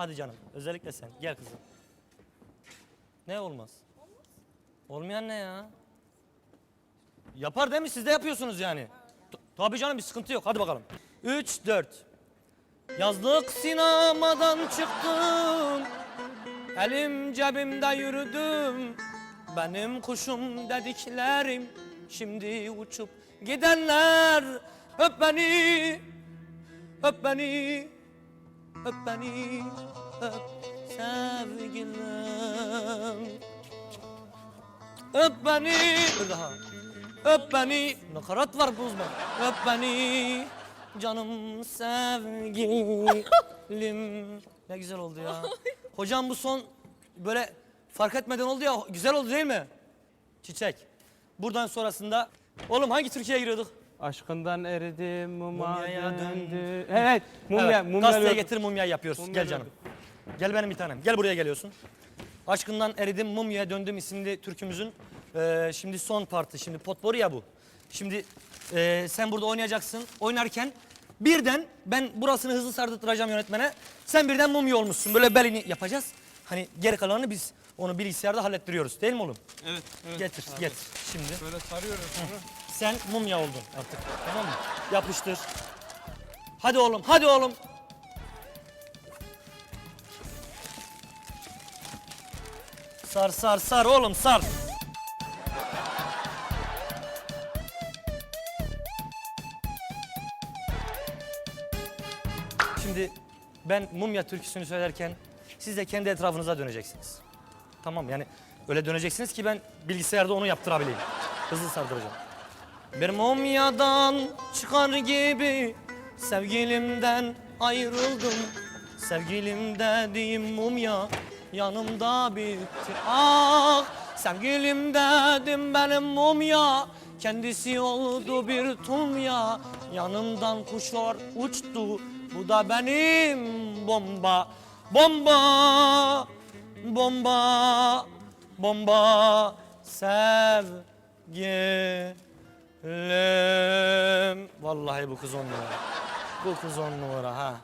Hadi canım. Özellikle sen. Gel kızım. Ne olmaz? Olmayan ne ya? Yapar değil mi? Siz de yapıyorsunuz yani. Tabii canım bir sıkıntı yok. Hadi bakalım. 3 4. Yazlık sinemadan çıktım. Elim cebimde yürüdüm. Benim kuşum dediklerim. Şimdi uçup gidenler. Öp beni. Öp beni. Öp beni. Öp sevgilim. Öp beni. Bir daha. Öp beni. Nakarat var bozma. Öp beni. Canım sevgilim. Ne güzel oldu ya. Hocam bu son böyle fark etmeden oldu ya. Güzel oldu değil mi? Çiçek. Buradan sonrasında Oğlum hangi Türkiye'ye giriyorduk? Aşkından eridim, muma Mumyaya döndü. Evet, mumya, evet, mumya. gazeteye getir mumya yapıyoruz. Mumya Gel canım. Gel benim bir tanem. Gel buraya geliyorsun. Aşkından eridim mumyaya döndüm isimli türkümüzün eee, şimdi son partı. Şimdi potpourri ya bu. Şimdi eee, sen burada oynayacaksın. Oynarken birden ben burasını hızlı sardırtacağım yönetmene. Sen birden mumya olmuşsun. Böyle belini yapacağız. Hani geri kalanını biz onu bilgisayarda hallettiriyoruz. Değil mi oğlum? Evet, evet. Getir, getir. Şimdi. Böyle sarıyoruz sonra. Sen mumya oldun artık. Tamam mı? Yapıştır. Hadi oğlum, hadi oğlum. Sar sar sar oğlum sar. Şimdi ben mumya türküsünü söylerken siz de kendi etrafınıza döneceksiniz. Tamam yani öyle döneceksiniz ki ben bilgisayarda onu yaptırabileyim. Hızlı sardıracağım. Bir mumyadan çıkar gibi sevgilimden ayrıldım. Sevgilim dediğim mumya yanımda bitti. Ah sevgilim dedim benim mumya kendisi oldu bir tumya. Yanımdan kuşlar uçtu bu da benim bomba. Bomba, bomba, bomba sevgilim. Vallahi bu kız on numara. Bu kız on numara ha.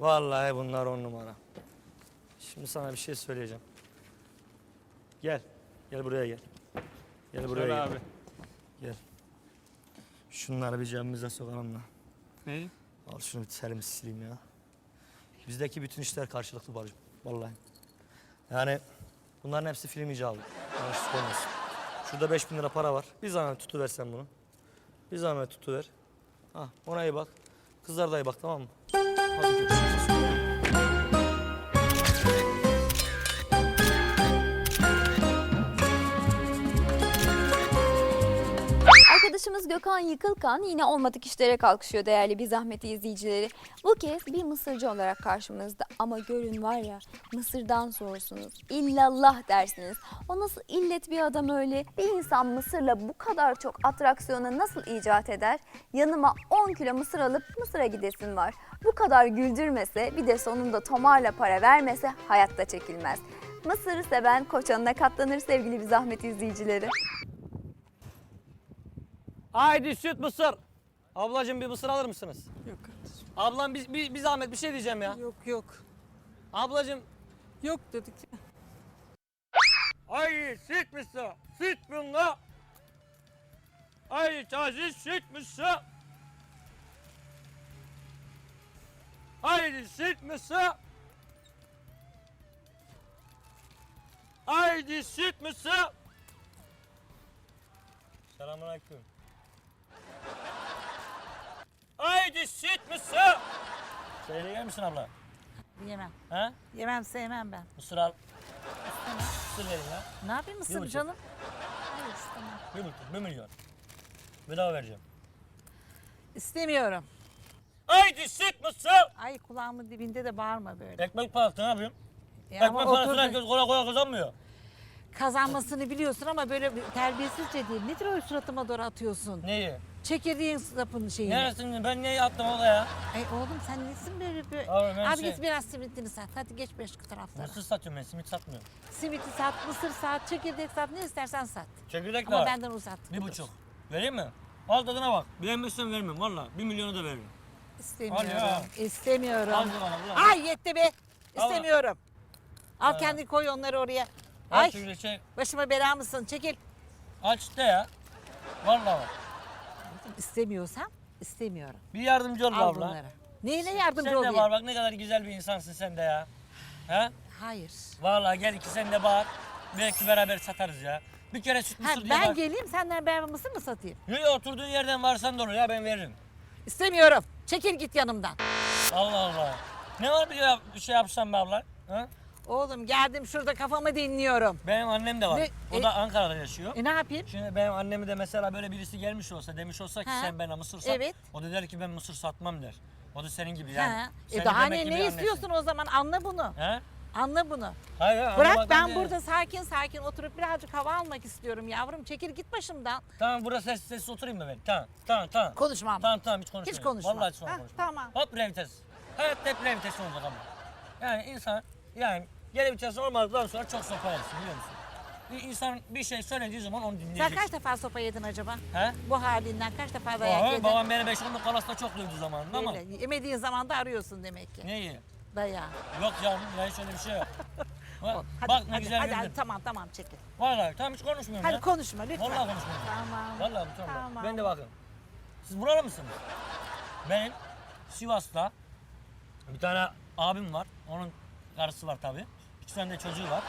Vallahi bunlar on numara. Şimdi sana bir şey söyleyeceğim. Gel. Gel buraya gel. Gel buraya gel. abi. Gel. Şunları bir cebimize sokalım da. Neyi? Al şunu bir terimi sileyim ya. Bizdeki bütün işler karşılıklı bacım. Vallahi. Yani bunların hepsi film icabı. Yanlışlık olmasın. Şurada 5000 lira para var. Bir zahmet tutuversen bunu. Bir zahmet tutuver. Ha, ona iyi bak. Kızlar da iyi bak tamam mı? Hadi görüşürüz. Arkadaşımız Gökhan Yıkılkan yine olmadık işlere kalkışıyor değerli bir zahmeti izleyicileri. Bu kez bir mısırcı olarak karşımızda ama görün var ya mısırdan sorsunuz illallah dersiniz. O nasıl illet bir adam öyle bir insan mısırla bu kadar çok atraksiyona nasıl icat eder? Yanıma 10 kilo mısır alıp mısıra gidesim var. Bu kadar güldürmese bir de sonunda tomarla para vermese hayatta çekilmez. Mısırı seven koçanına katlanır sevgili bir zahmet izleyicileri. Haydi süt mısır. Ablacığım bir mısır alır mısınız? Yok kardeşim. Ablam bir, bir, bir zahmet bir şey diyeceğim ya. Yok yok. Ablacığım Yok dedik. Ay süt mısır, süt bunga. Ay taze süt mısır. Haydi süt mısır. Haydi süt mısır. Selamünaleyküm. Haydi süt mısır. Şöyle yer misin abla? Yemem. Ha? Yemem sevmem ben. Mısır al. Mısır verin ya. Ne yapayım mısır canım? Hayır istemem. Bir buçuk, bir milyon. Bedava vereceğim. İstemiyorum. Haydi süt mısır. Ay kulağımın dibinde de bağırma böyle. Ekmek parası ne yapayım? Ya ama Ekmek parasını otur- herkes kolay kolay kazanmıyor. Kazanmasını biliyorsun ama böyle bir terbiyesizce değil. Nedir o suratıma doğru atıyorsun? Neyi? Çekirdeğin sapın şeyini. Neresini ben neyi attım orada ya? Ay oğlum sen nesin böyle bir... Abi ben şey- git biraz simitini sat. Hadi geç başka taraflara. Mısır satıyorum ben simit satmıyorum. Simiti sat, mısır sat, çekirdek sat. Ne istersen sat. Çekirdek de Ama var. benden uzat. Bir buçuk. Vereyim mi? Al tadına bak. Beğenmezsen vermem valla. Bir milyonu da veririm. İstemiyorum. ya. İstemiyorum. Al bana, ulan. Ay yetti be. İstemiyorum. Al kendin koy onları oraya. Ay. Ay Şöyle şey başıma bela mısın? Çekil. aç de ya. Vallahi bak. İstemiyorsam istemiyorum. Bir yardımcı ol be Al abla. bunları. Neyine yardımcı Sen de olayım? var bak ne kadar güzel bir insansın sen de ya. He? Hayır. Vallahi gel iki sen de bağır. Belki beraber satarız ya. Bir kere süt Ha, mısır diye ben bak. geleyim senden ben mısır mı satayım? Yok yok, oturduğun yerden varsan da olur ya ben veririm. İstemiyorum. Çekil git yanımdan. Allah Allah. Ne var bir, yap- bir şey yapsam be abla? Ha? Oğlum geldim şurada kafamı dinliyorum. Benim annem de var. Ne- O e- da Ankara'da yaşıyor. E ne yapayım? Şimdi benim annemi de mesela böyle birisi gelmiş olsa demiş olsa ki Ha. sen bana mısır sat. Evet. O da der ki ben mısır satmam der. O da senin gibi yani. Ha. Senin E daha demek ne, ki ne annesin. istiyorsun o zaman anla bunu. He? Anla bunu. Hayır, hayır, Bırak anlamadım ben diye. burada sakin sakin oturup birazcık hava almak istiyorum yavrum. Çekil git başımdan. Tamam burada sessiz sessiz oturayım mı ben? Tamam tamam tamam. Konuşmam. Tamam tamam hiç konuşma. Hiç konuşma. Vallahi hiç Heh, konuşma. tamam. Hop revites. Hayatta hep revites olacak ama. Yani insan yani geri vites olmadıktan sonra çok sopa yersin biliyor musun? Bir insan bir şey söylediği zaman onu Sen dinleyeceksin. kaç defa sopa yedin acaba? He? Bu halinden kaç defa dayak Oha, yedin? babam beni 5 10'luk kalasla çok dövdü zamanında ama. Öyle. Yemediğin zaman da arıyorsun demek ki. Neyi? Dayağı. Yok canım ya hiç öyle bir şey yok. Bak, Hadi, bak ne hadi, güzel hadi, hadi, tamam tamam çekil. Vallahi tamam hiç konuşmuyorum Hadi ya. konuşma lütfen. Vallahi konuşmuyorum. Tamam. Vallahi bu tamam. Tamam. Ben de bakın. Siz buralı mısınız? Benim Sivas'ta bir tane abim var. Onun karısı var tabii. İki tane de çocuğu var.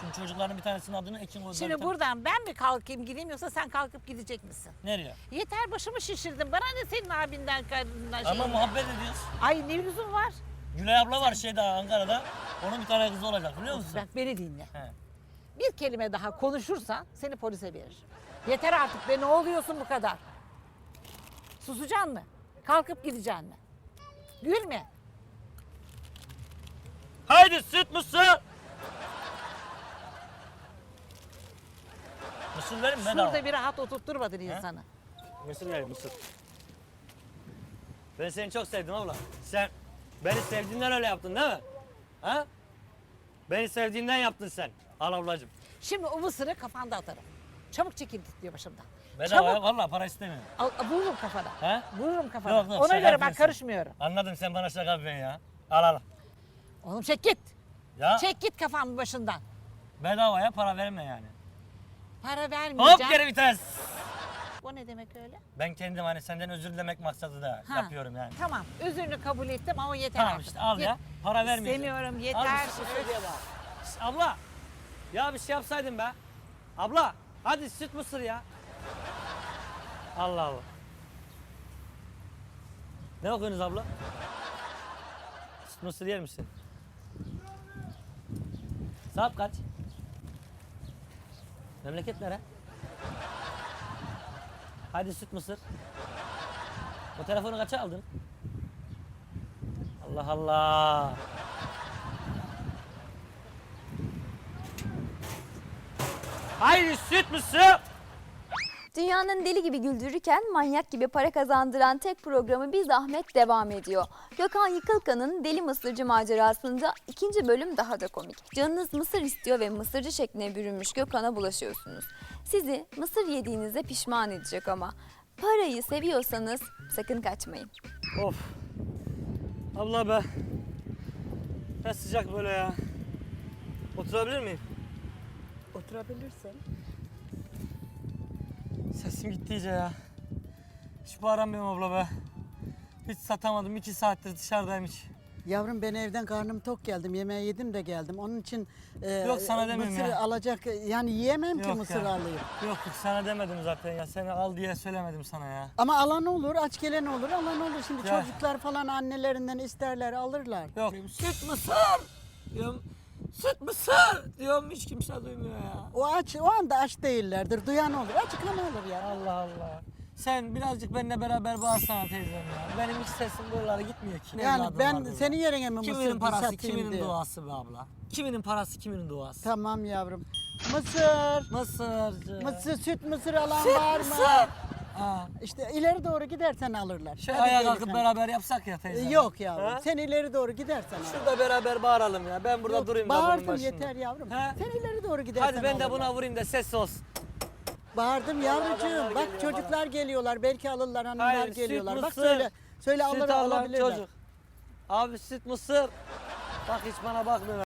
Şimdi çocukların bir tanesinin adını Ekin koydular. bir Şimdi tane- buradan ben mi kalkayım gideyim yoksa sen kalkıp gidecek misin? Nereye? Yeter başımı şişirdin. Bana ne senin abinden karından şey. Ama muhabbet ediyoruz. Ay ne lüzum var? Gülay abla var şeyde Ankara'da. Onun bir tane kızı olacak biliyor musun? Bak beni dinle. He. Bir kelime daha konuşursan seni polise veririm. Yeter artık be ne oluyorsun bu kadar? Susacaksın mı? Kalkıp gideceksin mi? Gülme. Haydi süt mısır. Mısır verin mi bedava? Şurada bir rahat oturtturmadın insanı. Mısır verin mısır. Ben seni çok sevdim abla. Sen beni sevdiğinden öyle yaptın değil mi? Ha? Beni sevdiğinden yaptın sen. Al ablacığım. Şimdi o mısırı kafanda atarım. Çabuk çekil git diyor başımdan. Bedava Çabuk. vallahi para istemiyorum. Al, vururum kafana. He? Vururum kafana. Yok, yok, Ona şaka göre yapıyorsun. karışmıyorum. Anladım sen bana şaka yapıyorsun ya. Al al. Oğlum çek git. Ya Çek git kafamın başından. bedavaya para verme yani. Para Hop vermeyeceğim. geri vites. O ne demek öyle? Ben kendim hani senden özür dilemek maksadı da Ha. yapıyorum yani. Tamam özürünü kabul ettim ama yeter Tamam artık. işte al ya. Para vermeyeceğim. İstemiyorum Al yeter. bak. Abla. Ya bir şey yapsaydın be. Abla hadi süt mısır ya. Allah Allah. Ne okuyorsunuz abla? Süt mısır yer misin? Saat kaç? Memleket nere? Hadi süt mısır. O telefonu kaça aldın? Allah Allah. Haydi süt mısır. Dünyanın deli gibi güldürürken manyak gibi para kazandıran tek programı Bir Zahmet devam ediyor. Gökhan Yıkılkan'ın Deli Mısırcı macerasında ikinci bölüm daha da komik. Canınız mısır istiyor ve mısırcı şekline bürünmüş Gökhan'a bulaşıyorsunuz. Sizi mısır yediğinizde pişman edecek ama parayı seviyorsanız sakın kaçmayın. Of. Abla be. Ne sıcak böyle ya. Oturabilir miyim? Oturabilirsin. Sesim gitti iyice ya. Hiç bağıramıyorum abla be. Hiç satamadım. iki saattir dışarıdayım hiç. Yavrum ben evden karnım tok geldim. Yemeği yedim de geldim. Onun için e, Yok, sana demiyorum mısır ya. alacak yani yiyemem ki Yok mısır ya. alayım. Yok yok sana demedim zaten ya. Seni al diye söylemedim sana ya. Ama alan olur, aç gelen olur, alan olur. Şimdi Ya. çocuklar falan annelerinden isterler, alırlar. Yok. Süt mısır diyorum. Süt mısır diyorum hiç kimse duymuyor ya. O aç, o anda aç değillerdir. Duyan olur, acıkan olur ya. Allah Allah. Sen birazcık benimle beraber bağırsana teyzem ya. Benim hiç sesim buralara gitmiyor ki. Yani ben burada. senin yerine mi Kiminin mısır parası satayım kiminin diye. duası be abla. Kiminin parası kiminin duası. Tamam yavrum. Mısır, Mısırcı. mısır, süt mısır alan Süt var mı? mısır. Ha. İşte ileri doğru gidersen alırlar. Şu Hadi ayağa kalkıp beraber yapsak ya E, teyze. Yok yavrum. Ha? Sen ileri doğru gidersen alırlar. Şurada beraber bağıralım ya. Ben burada Yok, durayım da bunun Bağırdım başında. yeter yavrum. He? Sen ileri doğru gidersen Hadi ben de alırlar. buna vurayım da ses olsun. Bağırdım yavrucuğum. Bak geliyor çocuklar geliyorlar. Belki alırlar hanımlar Hayır, süt geliyorlar. Bak mısır. söyle. Söyle Süt alır alan alabilirler. çocuk. Abi süt mısır. Bak hiç bana bakmıyor.